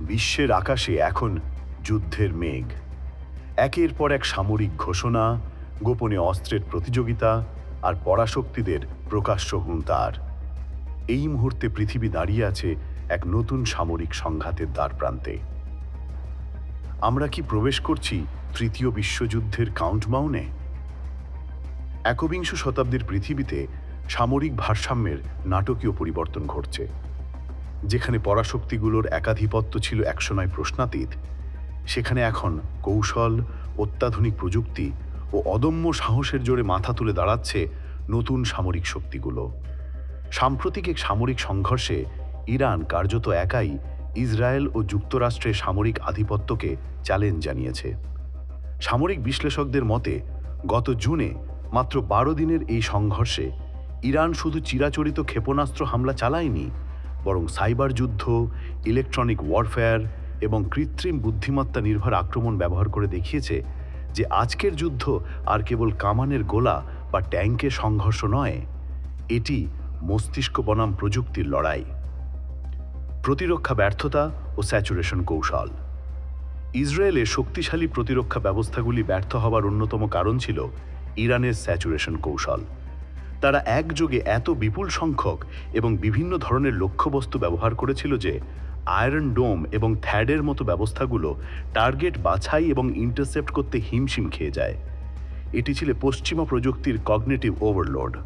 বিশ্বের আকাশে এখন যুদ্ধের মেঘ। একের পর এক সামরিক ঘোষণা, গোপনে অস্ত্রের প্রতিযোগিতা আর পরাশক্তিদের প্রকাশ্য হুঙ্কার এই মুহূর্তে পৃথিবী দাঁড়িয়ে আছে এক নতুন সামরিক সংঘাতের দ্বারপ্রান্তে। আমরা কি প্রবেশ করছি তৃতীয় বিশ্বযুদ্ধের কাউন্টমাউনে একবিংশ শতাব্দীর পৃথিবীতে সামরিক ভারসাম্যের নাটকীয় পরিবর্তন ঘটছে। যেখানে পরাশক্তিগুলোর একাধিপত্য ছিল একসময় প্রশ্নাতীত, সেখানে এখন কৌশল, অত্যাধুনিক প্রযুক্তি ও অদম্য সাহসের জোরে মাথা তুলে দাঁড়াচ্ছে নতুন সামরিক শক্তিগুলো। সাম্প্রতিক এক সামরিক সংঘর্ষে ইরান কার্যত একাই ইসরায়েল ও যুক্তরাষ্ট্রের সামরিক আধিপত্যকে চ্যালেঞ্জ জানিয়েছে। সামরিক বিশ্লেষকদের মতে, গত জুনে মাত্র বারো দিনের এই সংঘর্ষে ইরান শুধু চিরাচরিত ক্ষেপণাস্ত্র হামলা চালায়নি বরং সাইবার যুদ্ধ, ইলেকট্রনিক ওয়ারফেয়ার এবং কৃত্রিম বুদ্ধিমত্তা নির্ভর আক্রমণ ব্যবহার করে দেখিয়েছে যে আজকের যুদ্ধ আর কেবল কামানের গোলা বা ট্যাঙ্কের সংঘর্ষ নয়, এটি মস্তিষ্ক বনাম প্রযুক্তির লড়াই। প্রতিরক্ষা ব্যর্থতা ও স্যাচুরেশন কৌশল। ইসরায়েলের শক্তিশালী প্রতিরক্ষা ব্যবস্থাগুলি ব্যর্থ হওয়ার অন্যতম কারণ ছিল ইরানের স্যাচুরেশন কৌশল। তারা একযোগে এত বিপুল সংখ্যক এবং বিভিন্ন ধরনের লক্ষ্যবস্তু ব্যবহার করেছিল যে আয়রন ডোম এবং থ্যাডের মতো ব্যবস্থাগুলো টার্গেট বাছাই এবং ইন্টারসেপ্ট করতে হিমশিম খেয়ে যায়। এটি ছিল পশ্চিমা প্রযুক্তির কগনেটিভ ওভারলোড।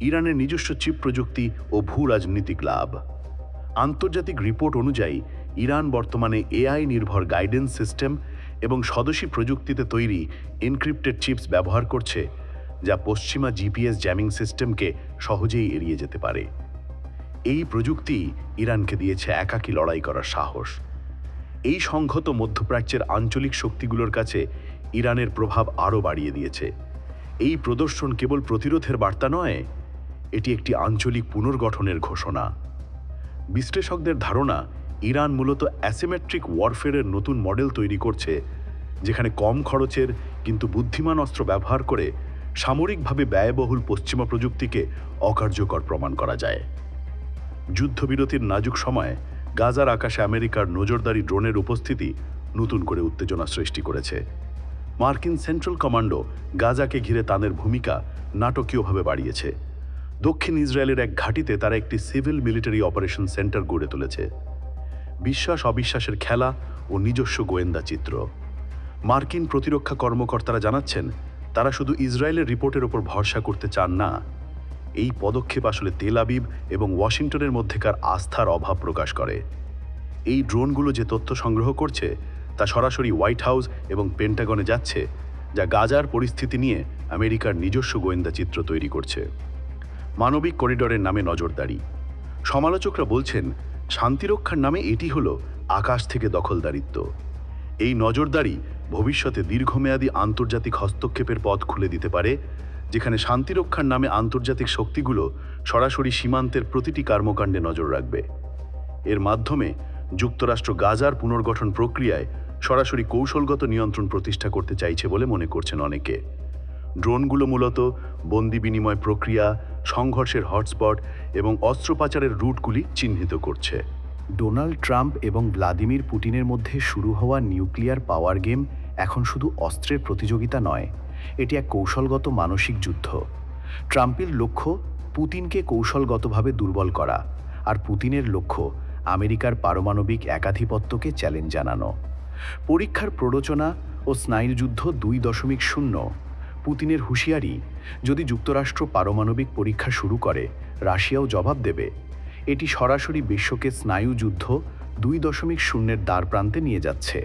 ইরানের নিজস্ব চিপ প্রযুক্তি ও ভূ রাজনীতিক লাভ। আন্তর্জাতিক রিপোর্ট অনুযায়ী, ইরান বর্তমানে এআই নির্ভর গাইডেন্স সিস্টেম এবং স্বদেশী প্রযুক্তিতে তৈরি এনক্রিপ্টেড চিপস ব্যবহার করছে যা পশ্চিমা জিপিএস জ্যামিং সিস্টেমকে সহজেই এড়িয়ে যেতে পারে। এই প্রযুক্তি ইরানকে দিয়েছে একাকী লড়াই করার সাহস। এই সংহত মধ্যপ্রাচ্যের আঞ্চলিক শক্তিগুলোর কাছে ইরানের প্রভাব আরও বাড়িয়ে দিয়েছে। এই প্রদর্শন কেবল প্রতিরোধের বার্তা নয়, এটি একটি আঞ্চলিক পুনর্গঠনের ঘোষণা। বিশ্লেষকদের ধারণা, ইরান মূলত অ্যাসিমেট্রিক ওয়ারফেয়ারের নতুন মডেল তৈরি করছে, যেখানে কম খরচের কিন্তু বুদ্ধিমান অস্ত্র ব্যবহার করে সামরিকভাবে ব্যয়বহুল পশ্চিমা প্রযুক্তিকে অকার্যকর প্রমাণ করা যায়। যুদ্ধবিরতির নাজুক সময়ে গাজার আকাশে আমেরিকার নজরদারি ড্রোনের উপস্থিতি নতুন করে উত্তেজনা সৃষ্টি করেছে। মার্কিন সেন্ট্রাল কমান্ডো গাজাকে ঘিরে তাদের ভূমিকা নাটকীয়ভাবে বাড়িয়েছে। দক্ষিণ ইসরায়েলের এক ঘাঁটিতে তারা একটি সিভিল মিলিটারি অপারেশন সেন্টার গড়ে তুলেছে। বিশ্বাস অবিশ্বাসের খেলা ও নিজস্ব গোয়েন্দা চিত্র। মার্কিন প্রতিরক্ষা কর্মকর্তারা জানাচ্ছেন তারা শুধু ইসরায়েলের রিপোর্টের ওপর ভরসা করতে চান না। এই পদক্ষেপ আসলে তেল আবিব এবং ওয়াশিংটনের মধ্যেকার আস্থার অভাব প্রকাশ করে। এই ড্রোনগুলো যে তথ্য সংগ্রহ করছে, তা সরাসরি হোয়াইট হাউস এবং পেন্টাগনে যাচ্ছে, যা গাজার পরিস্থিতি নিয়ে আমেরিকার নিজস্ব গোয়েন্দা চিত্র তৈরি করছে। মানবিক করিডরের নামে নজরদারি। সমালোচকরা বলছেন, শান্তিরক্ষার নামে এটি হলো আকাশ থেকে দখলদারিত্ব। এই নজরদারি ভবিষ্যতে দীর্ঘমেয়াদী আন্তর্জাতিক হস্তক্ষেপের পথ খুলে দিতে পারে, যেখানে শান্তিরক্ষার নামে আন্তর্জাতিক শক্তিগুলো সরাসরি সীমান্তের প্রতিটি কর্মকাণ্ডে নজর রাখবে। এর মাধ্যমে যুক্তরাষ্ট্র গাজার পুনর্গঠন প্রক্রিয়ায় সরাসরি কৌশলগত নিয়ন্ত্রণ প্রতিষ্ঠা করতে চাইছে বলে মনে করছেন অনেকে। ড্রোনগুলো মূলত বন্দি বিনিময় প্রক্রিয়া, সংঘর্ষের হটস্পট এবং অস্ত্র পাচারের রুটগুলি চিহ্নিত করছে। ডোনাল্ড ট্রাম্প এবং ভ্লাদিমির পুটিনের মধ্যে শুরু হওয়া নিউক্লিয়ার পাওয়ার গেম এখন শুধু অস্ত্রের প্রতিযোগিতা নয়, এটি এক কৌশলগত মানসিক যুদ্ধ। ট্রাম্পের লক্ষ্য, পুতিনকে কৌশলগতভাবে দুর্বল করা, আর পুতিনের লক্ষ্য, আমেরিকার পারমাণবিক একাধিপত্যকে চ্যালেঞ্জ জানানো। পরীক্ষার প্ররোচনা ও স্নায়ুযুদ্ধ দুই দশমিক শূন্য। পুতিনের হুঁশিয়ারি, যদি যুক্তরাষ্ট্র পারমাণবিক পরীক্ষা শুরু করে, রাশিয়াও জবাব দেবে। এটি সরাসরি বিশ্বকে স্নায়ুযুদ্ধ দুই দশমিক শূন্যের দ্বার প্রান্তে নিয়ে যাচ্ছে।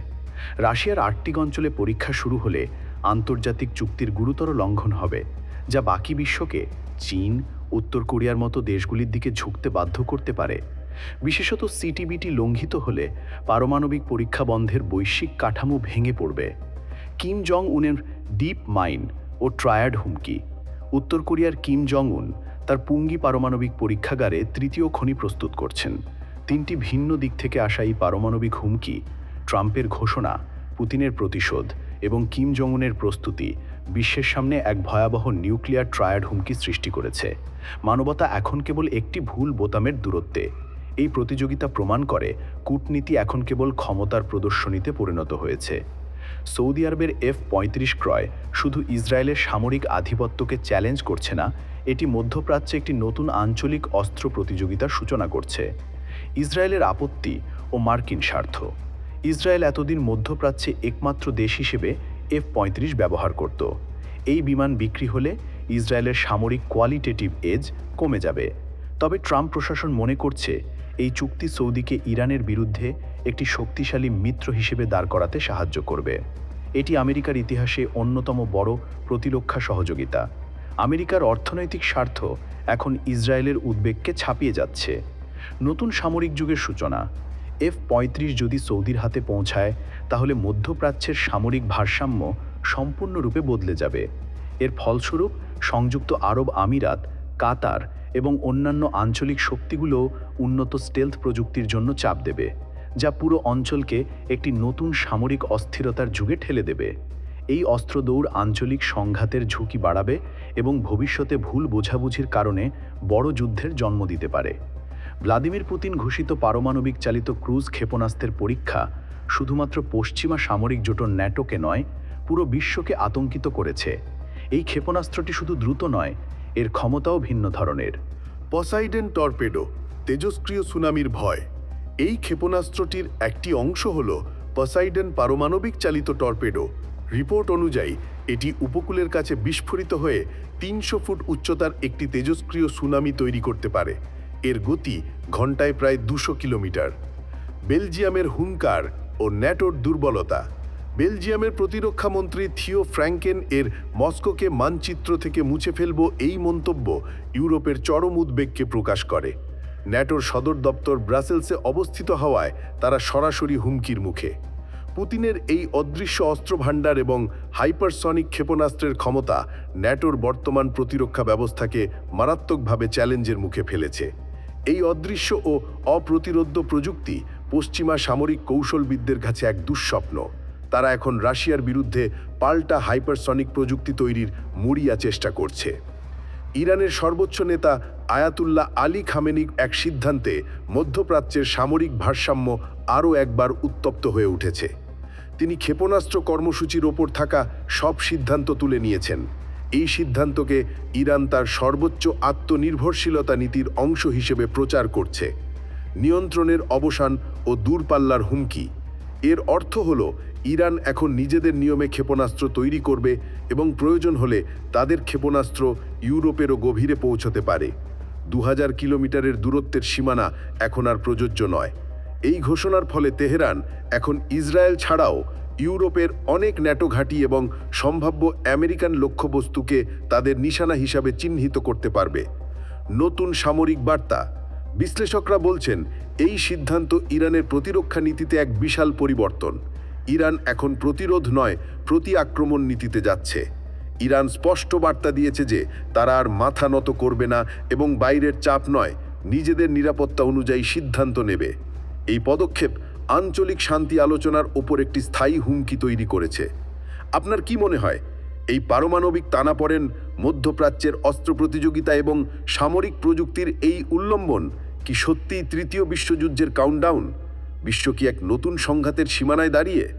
রাশিয়ার আর্কটিক অঞ্চলে পরীক্ষা শুরু হলে আন্তর্জাতিক চুক্তির গুরুতর লঙ্ঘন হবে, যা বাকি বিশ্বকে, চীন, উত্তর কোরিয়ার মতো দেশগুলির দিকে ঝুঁকতে বাধ্য করতে পারে। বিশেষত সিটিবিটি লঙ্ঘিত হলে পারমাণবিক পরীক্ষা বন্ধের বৈশ্বিক কাঠামো ভেঙে পড়বে। কিম জং উনের ডিপ মাইন ও ট্রায়াড হুমকি। উত্তর কোরিয়ার কিম জং উন তার পুঙ্গি পারমাণবিক পরীক্ষাগারে তৃতীয় খনি প্রস্তুত করছেন। তিনটি ভিন্ন দিক থেকে আসা এই পারমাণবিক হুমকি, ট্রাম্পের ঘোষণা, পুতিনের প্রতিশোধ এবং কিম জং উনের প্রস্তুতি বিশ্বের সামনে এক ভয়াবহ নিউক্লিয়ার ট্রায়াড হুমকি সৃষ্টি করেছে। মানবতা এখন কেবল একটি ভুল বোতামের দূরত্বে। এই প্রতিযোগিতা প্রমাণ করে কূটনীতি এখন কেবল ক্ষমতার প্রদর্শনীতে পরিণত হয়েছে। সৌদি আরবের এফ পঁয়ত্রিশ ক্রয় শুধু ইসরায়েলের সামরিক আধিপত্যকে চ্যালেঞ্জ করছে না, এটি মধ্যপ্রাচ্যে একটি নতুন আঞ্চলিক অস্ত্র প্রতিযোগিতার সূচনা করছে। ইসরায়েলের আপত্তি ও মার্কিন স্বার্থ। ইসরায়েল এতদিন মধ্যপ্রাচ্যে একমাত্র দেশ হিসেবে এফ পঁয়ত্রিশ ব্যবহার করত। এই বিমান বিক্রি হলে ইসরায়েলের সামরিক কোয়ালিটেটিভ এজ কমে যাবে। তবে ট্রাম্প প্রশাসন মনে করছে এই চুক্তি সৌদিকে ইরানের বিরুদ্ধে একটি শক্তিশালী মিত্র হিসেবে দাঁড় করাতে সাহায্য করবে। এটি আমেরিকার ইতিহাসে অন্যতম বড় প্রতিরক্ষা সহযোগিতা। আমেরিকার অর্থনৈতিক স্বার্থ এখন ইসরায়েলের উদ্বেগকে ছাপিয়ে যাচ্ছে। নতুন সামরিক যুগের সূচনা। এফ পঁয়ত্রিশ যদি সৌদির হাতে পৌঁছায়, তাহলে মধ্যপ্রাচ্যের সামরিক ভারসাম্য সম্পূর্ণরূপে বদলে যাবে। এর ফলস্বরূপ সংযুক্ত আরব আমিরাত, কাতার এবং অন্যান্য আঞ্চলিক শক্তিগুলো উন্নত স্টেলথ প্রযুক্তির জন্য চাপ দেবে, যা পুরো অঞ্চলকে একটি নতুন সামরিক অস্থিরতার যুগে ঠেলে দেবে। এই অস্ত্রদৌড় আঞ্চলিক সংঘাতের ঝুঁকি বাড়াবে এবং ভবিষ্যতে ভুল বোঝাবুঝির কারণে বড় যুদ্ধের জন্ম দিতে পারে। ভ্লাদিমির পুতিন ঘোষিত পারমাণবিক চালিত ক্রুজ ক্ষেপণাস্ত্রের পরীক্ষা শুধুমাত্র পশ্চিমা সামরিক জোট ন্যাটোকে নয়, পুরো বিশ্বকে আতঙ্কিত করেছে। এই ক্ষেপণাস্ত্রটি শুধু দ্রুত নয় এর ক্ষমতাও ভিন্ন ধরনের। পসাইডেন টর্পেডো, তেজস্ক্রিয় সুনামির ভয়। এই ক্ষেপণাস্ত্রটির একটি অংশ হল পসাইডেন পারমাণবিক চালিত টর্পেডো। রিপোর্ট অনুযায়ী, এটি উপকূলের কাছে বিস্ফোরিত হয়ে তিনশো ফুট উচ্চতার একটি তেজস্ক্রিয় সুনামি তৈরি করতে পারে। এর গতি ঘন্টায় প্রায় দুশো কিলোমিটার। বেলজিয়ামের হুঙ্কার ও ন্যাটোর দুর্বলতা। বেলজিয়ামের প্রতিরক্ষা মন্ত্রী থিও ফ্র্যাঙ্কেন এর মস্কোকে মানচিত্র থেকে মুছে ফেলব এই মন্তব্য ইউরোপের চরম উদ্বেগকে প্রকাশ করে। ন্যাটোর সদর দপ্তর ব্রাসেলসে অবস্থিত হওয়ায় তারা সরাসরি হুমকির মুখে। পুতিনের এই অদৃশ্য অস্ত্রভাণ্ডার এবং হাইপারসনিক ক্ষেপণাস্ত্রের ক্ষমতা ন্যাটোর বর্তমান প্রতিরক্ষা ব্যবস্থাকে মারাত্মকভাবে চ্যালেঞ্জের মুখে ফেলেছে। এই অদৃশ্য ও অপ্রতিরোধ্য প্রযুক্তি পশ্চিমা সামরিক কৌশলবিদদের কাছে এক দুঃস্বপ্ন। তারা এখন রাশিয়ার বিরুদ্ধে পাল্টা হাইপারসনিক প্রযুক্তি তৈরির মরিয়া চেষ্টা করছে। ইরানের সর্বোচ্চ নেতা আয়াতুল্লাহ আলী খামেনি এক সিদ্ধান্তে মধ্যপ্রাচ্যের সামরিক ভারসাম্য আরও একবার উত্তপ্ত হয়ে উঠেছে। তিনি ক্ষেপণাস্ত্র কর্মসূচির ওপর থাকা সব সিদ্ধান্ত তুলে নিয়েছেন। এই সিদ্ধান্তকে ইরান তার সর্বোচ্চ আত্মনির্ভরশীলতা নীতির অংশ হিসেবে প্রচার করছে। নিয়ন্ত্রণের অবসান ও দূরপাল্লার হুমকি এর অর্থ হল, ইরান এখন নিজেদের নিয়মে ক্ষেপণাস্ত্র তৈরি করবে এবং প্রয়োজন হলে তাদের ক্ষেপণাস্ত্র ইউরোপেরও গভীরে পৌঁছতে পারে। দু হাজার কিলোমিটারের দূরত্বের সীমানা এখন আর প্রযোজ্য নয়। এই ঘোষণার ফলে তেহরান এখন ইসরায়েল ছাড়াও ইউরোপের অনেক ন্যাটো ঘাঁটি এবং সম্ভাব্য আমেরিকান লক্ষ্যবস্তুকে তাদের নিশানা হিসাবে চিহ্নিত করতে পারবে। নতুন সামরিক বার্তা বিশ্লেষকরা বলছেন, এই সিদ্ধান্ত ইরানের প্রতিরক্ষা নীতিতে এক বিশাল পরিবর্তন। ইরান এখন প্রতিরোধ নয় প্রতি আক্রমণ নীতিতে যাচ্ছে। ইরান স্পষ্ট বার্তা দিয়েছে যে, তারা আর মাথা নত করবে না এবং বাইরের চাপ নয়, নিজেদের নিরাপত্তা অনুযায়ী সিদ্ধান্ত নেবে। এই পদক্ষেপ আঞ্চলিক শান্তি আলোচনার ওপর একটি স্থায়ী হুমকি তৈরি করেছে। আপনার কি মনে হয় এই পারমাণবিক টানাপড়েন মধ্যপ্রাচ্যের অস্ত্র প্রতিযোগিতা এবং সামরিক প্রযুক্তির এই উল্লম্বন কি সত্যিই তৃতীয় বিশ্বযুদ্ধের কাউন্টডাউন বিশ্ব কি এক নতুন সংঘাতের সীমানায় দাঁড়িয়ে?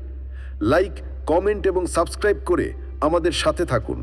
লাইক কমেন্ট এবং সাবস্ক্রাইব করে আমাদের সাথে থাকুন।